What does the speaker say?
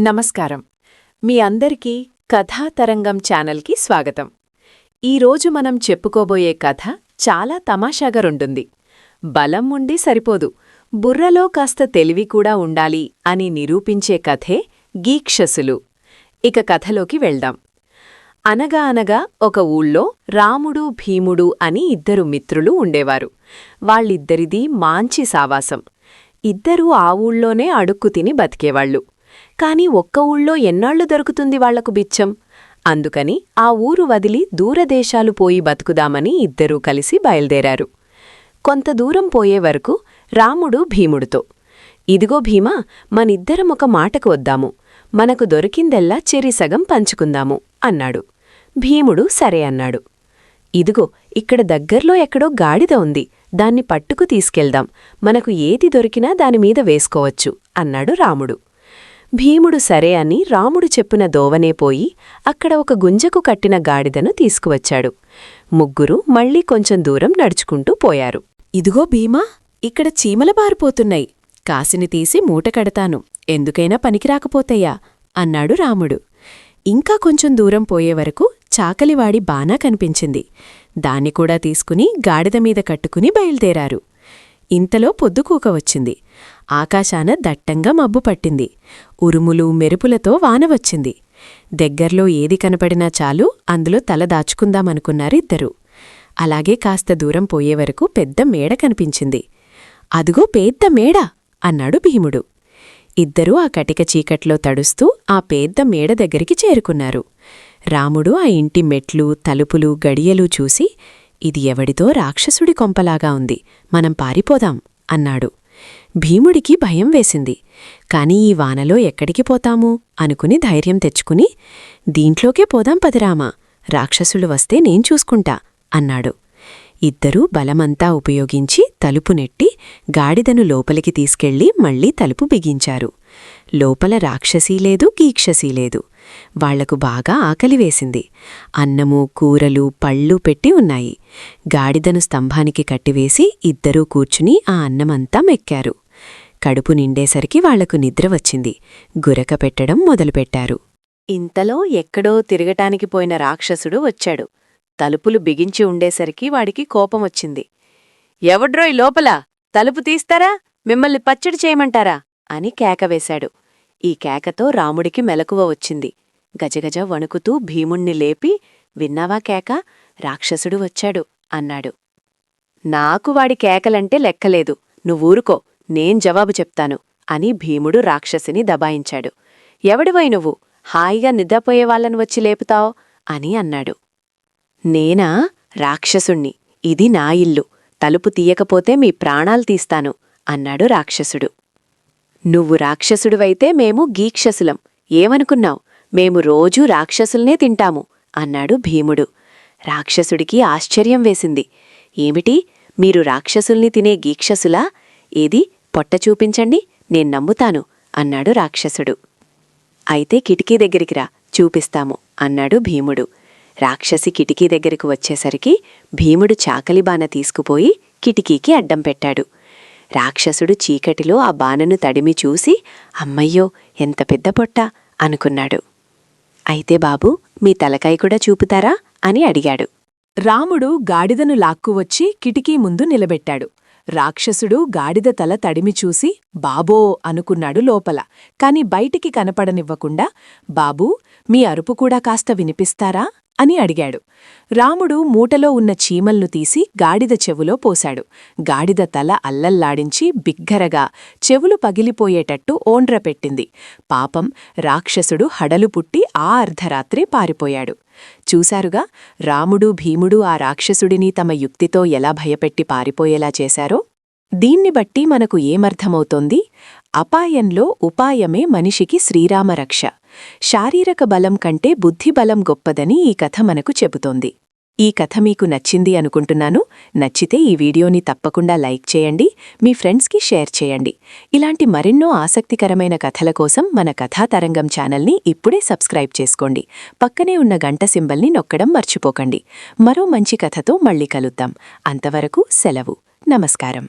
నమస్కారం. మీ అందరికీ కథాతరంగం ఛానల్కి స్వాగతం. ఈరోజు మనం చెప్పుకోబోయే కథ చాలా తమాషాగా ఉంటుంది బలం ఉండి సరిపోదు. బుర్రలో కాస్త తెలివి కూడా ఉండాలి అని నిరూపించే కథే గీక్షసులు. ఇక కథలోకి వెళ్దాం. అనగా అనగా ఒక ఊళ్ళో రాముడు భీముడు అని ఇద్దరు మిత్రులు ఉండేవారు. వాళ్ళిద్దరిదీ మాంచి సావాసం. ఇద్దరూ ఆ ఊళ్ళోనే అడుక్కు తిని బతికేవాళ్ళు కాని ఒక్క ఊళ్ళో ఎన్నాళ్ళు దొరుకుతుంది వాళ్ళకు బిచ్చం? అందుకని ఆ ఊరు వదిలి దూరదేశాలు పోయి బతుకుదామని ఇద్దరూ కలిసి బయల్దేరారు. కొంత దూరం పోయే వరకు రాముడు భీముడితో ఇదిగో భీమా మనిద్దరం ఒక మాటకు వద్దాము. మనకు దొరికిందెల్లా చెరిసగం పంచుకుందాము అన్నాడు. భీముడు సరే అన్నాడు. ఇదిగో ఇక్కడ దగ్గర్లో ఎక్కడో గాడిద ఉంది. దాన్ని పట్టుకు తీసుకెళ్దాం. మనకు ఏది దొరికినా దానిమీద వేసుకోవచ్చు అన్నాడు రాముడు. భీముడు సరే అని రాముడు చెప్పిన దోవనే పోయి అక్కడ ఒక గుంజకు కట్టిన గాడిదను తీసుకువచ్చాడు. ముగ్గురు మళ్ళీ కొంచెం దూరం నడుచుకుంటూ పోయారు. ఇదిగో భీమా ఇక్కడ చీమల బారిపోతున్నాయి. కాసిని తీసి మూట కడతాను. ఎందుకైనా పనికిరాకపోతయ్యా అన్నాడు రాముడు. ఇంకా కొంచెం దూరం పోయే వరకు చాకలివాడి బానా కనిపించింది. దాన్ని కూడా తీసుకుని గాడిద మీద కట్టుకుని బయల్దేరారు. ఇంతలో పొద్దుకూక వచ్చింది. ఆకాశాన దట్టంగా మబ్బు పట్టింది. ఉరుములు మెరుపులతో వాన వచ్చింది. దగ్గర్లో ఏది కనపడినా చాలు అందులో తల దాచుకుందామనుకున్నారిద్దరూ అలాగే కాస్త దూరం పోయే వరకు పెద్ద మేడ కనిపించింది. అదుగో పేద్ద మేడ! అన్నాడు భీముడు. ఇద్దరూ ఆ కటిక చీకట్లో తడుస్తూ ఆ పేద్ద మేడ దగ్గరికి చేరుకున్నారు. రాముడు ఆ ఇంటి మెట్లు తలుపులు గడియలు చూసి ఇది ఎవడితో రాక్షసుడి కొంపలాగా ఉంది. మనం పారిపోదాం అన్నాడు. భీముడికి భయం వేసింది. కాని ఈ వానలో ఎక్కడికి పోతాము? అనుకుని ధైర్యం తెచ్చుకుని దీంట్లోకే పోదాం పదిరామా రాక్షసులు వస్తే నేను చూసుకుంటా అన్నాడు. ఇద్దరూ బలమంతా ఉపయోగించి తలుపు నెట్టి గాడిదను లోపలికి తీసుకెళ్ళి మళ్ళీ తలుపు బిగించారు. లోపల రాక్షసీ లేదు గీక్షసీ లేదు. వాళ్ళకు బాగా ఆకలివేసింది అన్నము కూరలు పళ్ళు పెట్టి ఉన్నాయి. గాడిదను స్తంభానికి కట్టివేసి ఇద్దరూ కూర్చుని ఆ అన్నమంతా మెక్కారు. కడుపు నిండేసరికి వాళ్ళకు నిద్ర వచ్చింది. గురక పెట్టడం మొదలుపెట్టారు. ఇంతలో ఎక్కడో తిరగటానికి పోయిన రాక్షసుడు వచ్చాడు. తలుపులు బిగించి ఉండేసరికి వాడికి కోపమొచ్చింది ఎవడ్రోయ్ లోపల? తలుపు తీస్తారా? మిమ్మల్ని పచ్చడి చేయమంటారా? అని కేకవేశాడు ఈ కేకతో రాముడికి మెలకువ వచ్చింది. గజగజ వణుకుతూ భీముణ్ణి లేపి విన్నావా కేక? రాక్షసుడు వచ్చాడు అన్నాడు. నాకు వాడి కేకలంటే లెక్కలేదు. నువ్వూరుకో నేం జవాబు చెప్తాను అని భీముడు రాక్షసిని దబాయించాడు. ఎవడివై నువ్వు? హాయిగా నిద్రపోయే వాళ్ళని వచ్చి లేపుతావు? అని అన్నాడు. నేనా? రాక్షసుణ్ణి. ఇది నా ఇల్లు. తలుపు తీయకపోతే మీ ప్రాణాలు తీస్తాను అన్నాడు రాక్షసుడు. నువ్వు రాక్షసుడివైతే మేము గీక్షసులం. ఏమనుకున్నావు? మేము రోజూ రాక్షసుల్నే తింటాము అన్నాడు భీముడు. రాక్షసుడికి ఆశ్చర్యం వేసింది. ఏమిటి? మీరు రాక్షసుల్ని తినే గీక్షసులా? ఏది? పొట్ట చూపించండి నేను నమ్ముతాను అన్నాడు రాక్షసుడు. అయితే కిటికీ దగ్గరికి రా చూపిస్తాము అన్నాడు భీముడు. రాక్షసి కిటికీ దగ్గరకు వచ్చేసరికి భీముడు చాకలిబాన తీసుకుపోయి కిటికీకి అడ్డం పెట్టాడు. రాక్షసుడు చీకటిలో ఆ బాణను తడిమి చూసి అమ్మయ్యో ఎంత పెద్ద పొట్ట అనుకున్నాడు. అయితే బాబు మీ తలకాయ కూడా చూపుతారా? అని అడిగాడు. రాముడు గాడిదను లాక్కువచ్చి కిటికీ ముందు నిలబెట్టాడు. రాక్షసుడు గాడిద తల తడిమి చూసి బాబో అనుకున్నాడు లోపల. కాని బయటికి కనపడనివ్వకుండా బాబూ మీ అరుపు కూడా కాస్త వినిపిస్తారా? అని అడిగాడు. రాముడు మూటలో ఉన్న చీమల్ను తీసి గాడిద చెవులో పోశాడు. గాడిద తల అల్లల్లాడించి బిగ్గరగా చెవులు పగిలిపోయేటట్టు ఓండ్ర పెట్టింది. పాపం రాక్షసుడు హడలు పుట్టి ఆ అర్ధరాత్రి పారిపోయాడు. చూశారుగా రాముడు భీముడు ఆ రాక్షసుడిని తమ యుక్తితో ఎలా భయపెట్టి పారిపోయేలా చేశారో? దీన్ని బట్టి మనకు ఏమర్థమవుతోంది? అపాయంలో ఉపాయమే మనిషికి శ్రీరామరక్ష. శారీరక బలం కంటే బుద్ధిబలం గొప్పదని ఈ కథ మనకు చెబుతోంది. ఈ కథ మీకు నచ్చింది అనుకుంటున్నాను. నచ్చితే ఈ వీడియోని తప్పకుండా లైక్ చేయండి మీ ఫ్రెండ్స్కి షేర్ చేయండి. ఇలాంటి మరెన్నో ఆసక్తికరమైన కథల కోసం మన కథాతరంగం ఛానల్ని ఇప్పుడే సబ్స్క్రైబ్ చేసుకోండి. పక్కనే ఉన్న గంట సింబల్ని నొక్కడం మర్చిపోకండి. మరో మంచి కథతో మళ్ళీ కలుద్దాం. అంతవరకు సెలవు. నమస్కారం.